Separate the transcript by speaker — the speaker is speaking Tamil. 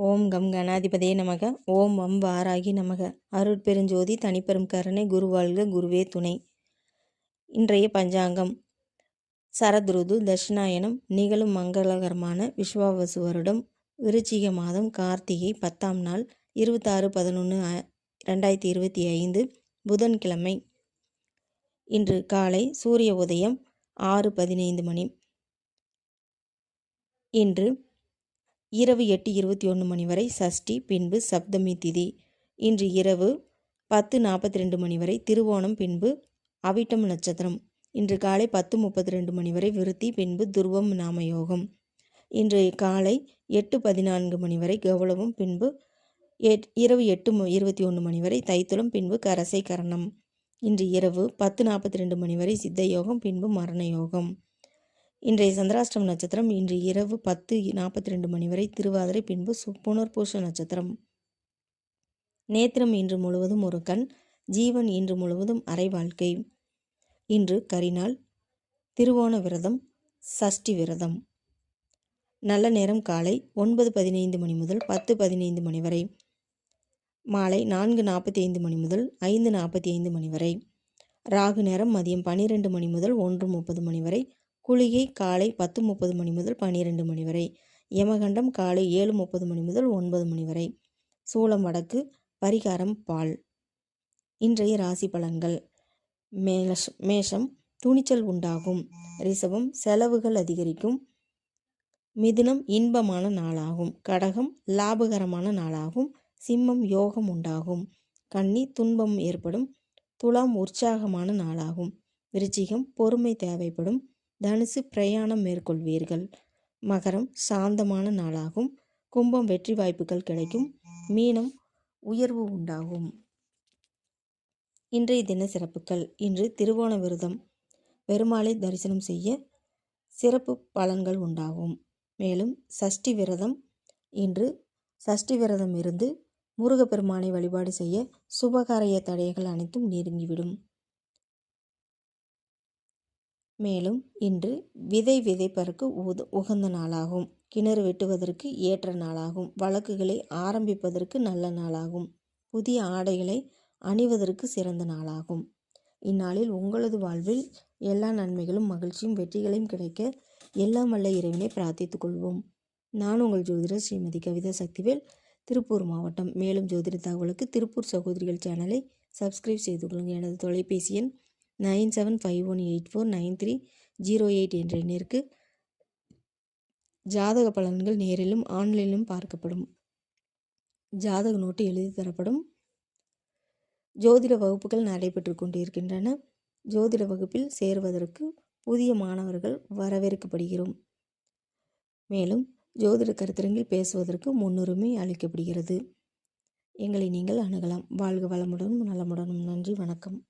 Speaker 1: ஓம் கம் கணாதிபதியே நமக. ஓம் வம் வாராகி நமக. அருட்பெருஞ்சோதி தனிப்பெரும் கருணை குருவாழ்க குருவே துணை. இன்றைய பஞ்சாங்கம். சரதுருது தட்சிணாயனம் நிகழும் மங்களகரமான விஸ்வாவசு வருடம் விருச்சிக மாதம் கார்த்திகை பத்தாம் நாள் இருபத்தாறு பதினொன்று ரெண்டாயிரத்தி இருபத்தி ஐந்து புதன்கிழமை. இன்று காலை சூரிய உதயம் ஆறு பதினைந்து மணி. இன்று இரவு எட்டு இருபத்தி ஒன்று மணி வரை சஷ்டி பின்பு சப்தமி திதி. இன்று இரவு பத்து நாற்பத்தி ரெண்டு மணி வரை திருவோணம் பின்பு அவிட்டம் நட்சத்திரம். இன்று காலை பத்து முப்பத்தி ரெண்டு மணி வரை விருத்தி பின்பு துருவம் நாமயோகம். இன்று காலை எட்டு பதினான்கு மணி வரை கௌளவம் பின்பு எட் இரவு எட்டு இருபத்தி ஒன்று மணி வரை தைத்துளம் பின்பு கரசை கரணம் இன்று இரவு பத்து நாற்பத்தி ரெண்டு மணி வரை சித்த யோகம் பின்பு மரண யோகம் இன்றைய சந்திராஷ்டம நட்சத்திரம் இன்று இரவு பத்து நாற்பத்தி ரெண்டு மணி வரை திருவாதிரை பின்பு புனர்பூஷ நட்சத்திரம். நேத்திரம் இன்று முழுவதும் ஒரு கண் ஜீவன் இன்று முழுவதும் அரை வாழ்க்கை. இன்று கரிநாள் திருவோண விரதம் சஷ்டி விரதம். நல்ல நேரம் காலை ஒன்பது பதினைந்து மணி முதல் பத்து பதினைந்து மணி வரை. மாலை நான்கு நாற்பத்தி ஐந்து மணி முதல் ஐந்து நாற்பத்தி ஐந்து மணி வரை. ராகு நேரம் மதியம் பன்னிரெண்டு மணி முதல் ஒன்று முப்பது மணி வரை. குளிகை காலை பத்து முப்பது மணி முதல் பன்னிரெண்டு மணி வரை. யமகண்டம் காலை ஏழு முப்பது மணி முதல் ஒன்பது மணி வரை. சூளம் வடக்கு பரிகாரம் பால். இன்றைய ராசி பலன்கள். மேலஷ் மேஷம் துணிச்சல் உண்டாகும். ரிசவம் செலவுகள் அதிகரிக்கும். மிதுனம் இன்பமான நாளாகும். கடகம் லாபகரமான நாளாகும். சிம்மம் யோகம் உண்டாகும். கன்னி துன்பம் ஏற்படும். துலாம் உற்சாகமான நாளாகும். விருச்சிகம் பொறுமை தேவைப்படும். தனுசு பிரயாணம் மேற்கொள்வீர்கள். மகரம் சாந்தமான நாளாகும். கும்பம் வெற்றி வாய்ப்புகள் கிடைக்கும். மீனம் உயர்வு உண்டாகும். இன்றைய தின சிறப்புகள். இன்று திருவோண விரதம். பெருமாளை தரிசனம் செய்ய சிறப்பு பலன்கள் உண்டாகும். மேலும் சஷ்டி விரதம். இன்று சஷ்டி விரதம் இருந்து முருகப்பெருமானை வழிபாடு செய்ய சுபகாரிய தடைகள் அனைத்தும் நெருங்கிவிடும். மேலும் இன்று விதை விதைப்பதற்கு உத உகந்த நாளாகும். கிணறு வெட்டுவதற்கு ஏற்ற நாளாகும். வழக்குகளை ஆரம்பிப்பதற்கு நல்ல நாளாகும். புதிய ஆடைகளை அணிவதற்கு சிறந்த நாளாகும். இந்நாளில் உங்களது வாழ்வில் எல்லா நன்மைகளும் மகிழ்ச்சியும் வெற்றிகளையும் கிடைக்க எல்லாம் வல்ல இறைவனை பிரார்த்தித்துக் கொள்வோம். நான் உங்கள் ஜோதிடர் ஸ்ரீமதி கவிதா சக்திவேல் திருப்பூர் மாவட்டம். மேலும் ஜோதிட தகவலுக்கு திருப்பூர் சகோதரிகள் சேனலை சப்ஸ்கிரைப் செய்து கொள்ளுங்கள். எனது தொலைபேசி எண் nine seven five one eight four nine three zero eight என்ற எண்ணிற்கு ஜாதக பலன்கள் நேரிலும் ஆன்லைனிலும் பார்க்கப்படும். ஜாதக நோட்டு எழுதி தரப்படும். ஜோதிட வகுப்புகள் நடைபெற்று கொண்டிருக்கின்றன. ஜோதிட வகுப்பில் சேருவதற்கு புதிய மாணவர்கள் வரவேற்கப்படுகிறோம். மேலும் ஜோதிட கருத்தரங்கில் பேசுவதற்கு முன்னுரிமை அளிக்கப்படுகிறது. எங்களை நீங்கள் அணுகலாம். வாழ்க வளமுடனும் நலமுடனும். நன்றி வணக்கம்.